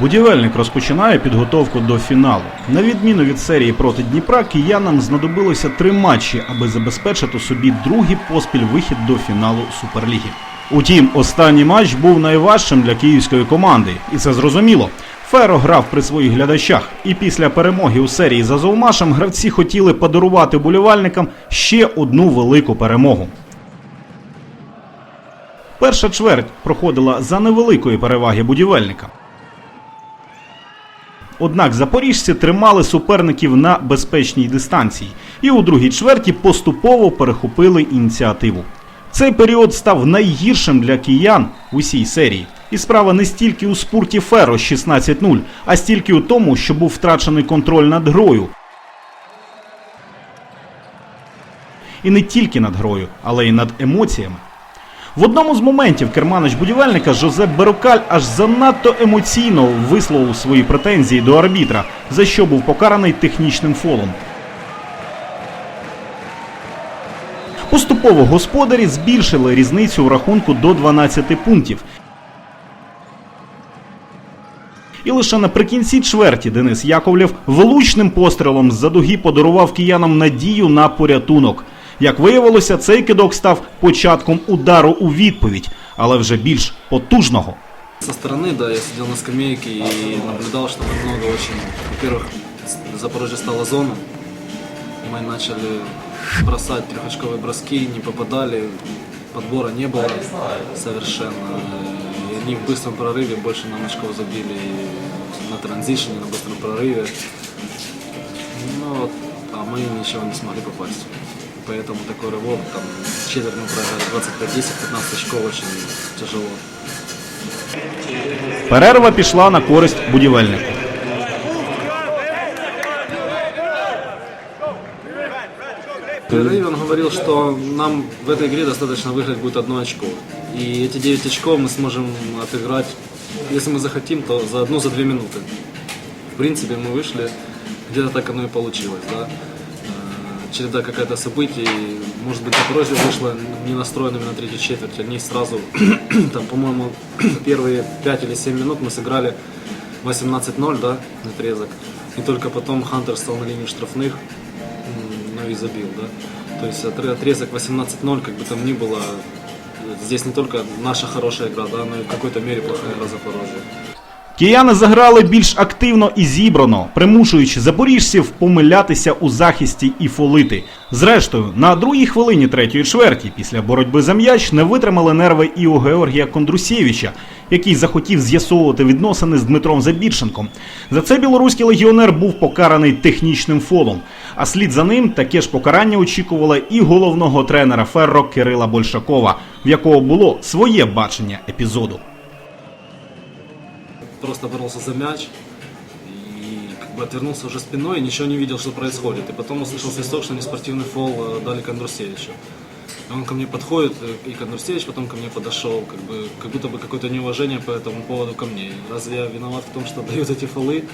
Будівельник розпочинає підготовку до фіналу. На відміну від серії проти Дніпра, киянам знадобилося три матчі, аби забезпечити собі другий поспіль вихід до фіналу Суперліги. Утім, останній матч був найважчим для київської команди, і це зрозуміло. Феро грав при своїх глядачах, і після перемоги у серії за Золмашем гравці хотіли подарувати болівальникам ще одну велику перемогу. Перша чверть проходила за невеликої переваги будівельника. Однак запоріжці тримали суперників на безпечній дистанції і у другій чверті поступово перехопили ініціативу. Цей період став найгіршим для киян усій серії. І справа не стільки у спурті Феро 16-0, а стільки у тому, що був втрачений контроль над грою. І не тільки над грою, але й над емоціями. В одному з моментів керманич будівельника Жозеп Берокаль аж занадто емоційно висловив свої претензії до арбітра, за що був покараний технічним фолом. Поступово господарі збільшили різницю у рахунку до 12 пунктів. І лише наприкінці чверті Денис Яковлєв влучним пострілом з-за дуги подарував киянам надію на порятунок. Як виявилося, цей кидок став початком удару у відповідь, але вже більш потужного. Со стороны, да, я сидел на скамейке и наблюдал, что много очень, во-первых, в Запорожье стала зона. Мы начали бросать трехочковые броски, не попадали, подбора не было совершенно. И они в быстром прорыве больше нам очков забили и на транзишне, на быстром прорыве. Ну, вот, а мы ничего не смогли попасть. Поэтому такой рывок, там, четверть мы проиграли 25-10, 15 очков очень тяжело. Перерва пішла на користь будівельнику. Перерыве он говорил, что нам в этой игре достаточно выиграть будет одно очко. И эти 9 очков мы сможем отыграть, если мы захотим, то за одну, за две минуты. В принципе, мы вышли, где-то так оно и получилось, да. Череда какая-то событий, может быть, Запорожье вышло не настроенными на третью четверть, они сразу, там, по-моему, первые 5 или 7 минут мы сыграли 18-0, да, отрезок. И только потом Хантер стал на линии штрафных, ну и забил, да. То есть отре- отрезок 18-0, как бы там ни было, здесь не только наша хорошая игра, да, но и в какой-то мере плохая игра Запорожья. Кияни заграли більш активно і зібрано, примушуючи запоріжців помилятися у захисті і фолити. Зрештою, на другій хвилині третьої чверті, після боротьби за м'яч, не витримали нерви і у Георгія Кондрусєвича, який захотів з'ясовувати відносини з Дмитром Забірченком. За це білоруський легіонер був покараний технічним фолом. А слід за ним таке ж покарання очікувало і головного тренера Ферро Кирила Большакова, в якого було своє бачення епізоду. Просто боролся за мяч и как бы отвернулся уже спиной и ничего не видел, что происходит. И потом услышал свисток, что неспортивный фол э, дали Кондрусевичу. Он ко мне подходит, э, и Кондрусевич потом ко мне подошел, как, бы, как будто бы какое-то неуважение по этому поводу ко мне. Разве я виноват в том, что дают эти фолы?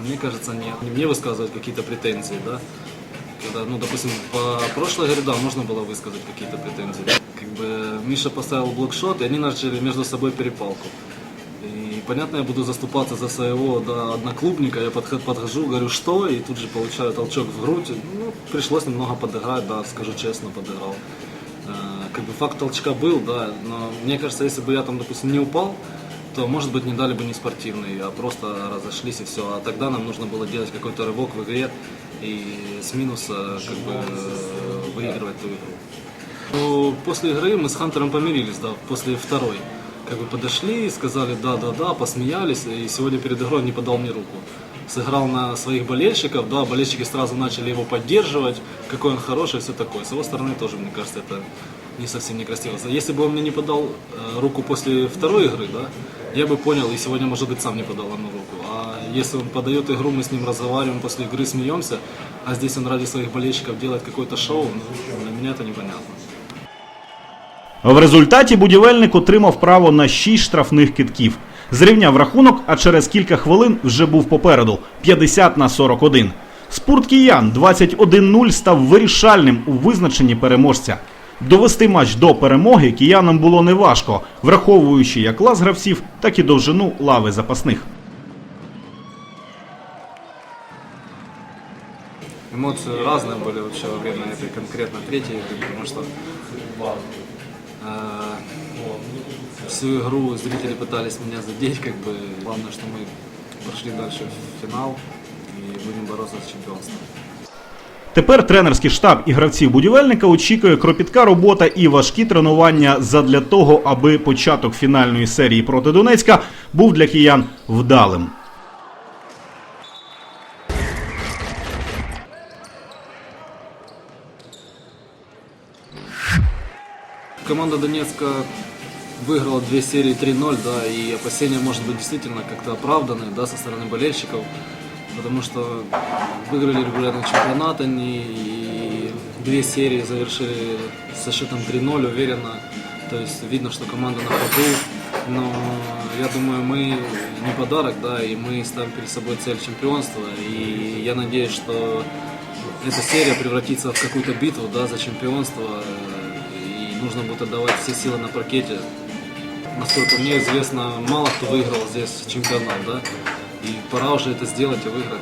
Мне кажется, нет. Не мне высказывать какие-то претензии, да? Когда, ну, допустим, по прошлой игре, да, можно было высказать какие-то претензии. Как бы Миша поставил блокшот, и они начали между собой перепалку. И понятно, я буду заступаться за своего да, одноклубника, я подход- подхожу, говорю, что, и тут же получаю толчок в грудь. Ну, пришлось немного подыграть, да, скажу честно, подыграл. Э, Как бы факт толчка был, да, но мне кажется, если бы я там, допустим, не упал, то, может быть, не дали бы не спортивный, а просто разошлись и все. А тогда нам нужно было делать какой-то рывок в игре и с минуса как бы выигрывать ту игру. Ну, после игры мы с Хантером помирились, да, после второй. Как бы подошли, сказали да-да-да, посмеялись, и сегодня перед игрой он не подал мне руку. Сыграл на своих болельщиков, да, болельщики сразу начали его поддерживать, какой он хороший, все такое. С его стороны тоже, мне кажется, это не совсем некрасиво. Если бы он мне не подал э, руку после второй игры, да, я бы понял, и сегодня, может быть, сам не подал ему руку. А если он подает игру, мы с ним разговариваем, после игры смеемся, а здесь он ради своих болельщиков делает какое-то шоу, ну, для меня это непонятно. В результаті будівельник отримав право на 6 штрафних китків. Зрівняв рахунок, а через кілька хвилин вже був попереду 50 на 41. Спорт киян 21-0 став вирішальним у визначенні переможця. Довести матч до перемоги киянам було неважко, враховуючи як клас гравців, так і довжину лави запасних. Эмоции разные были вообще во время этой конкретно третьей игры, потому что э, всю игру зрители пытались меня задеть, как бы главное, что мы прошли дальше в финал и будем бороться за чемпионство. Тепер тренерський штаб і гравців будівельника очікує кропітка робота і важкі тренування задля того, аби початок фінальної серії проти Донецька був для киян вдалим. Команда Донецка выиграла две серии 3-0, да, и опасения, может быть, действительно как-то оправданы, да, со стороны болельщиков, потому что выиграли регулярный чемпионат они, и две серии завершили со счетом 3-0 уверенно, то есть видно, что команда на ходу, но я думаю, мы не подарок, да, и мы ставим перед собой цель чемпионства, и я надеюсь, что эта серия превратится в какую-то битву, да, за чемпионство, нужно будет отдавать все силы на паркете. Насколько мне известно, мало кто выиграл здесь чемпионат, да, и пора уже это сделать и выиграть.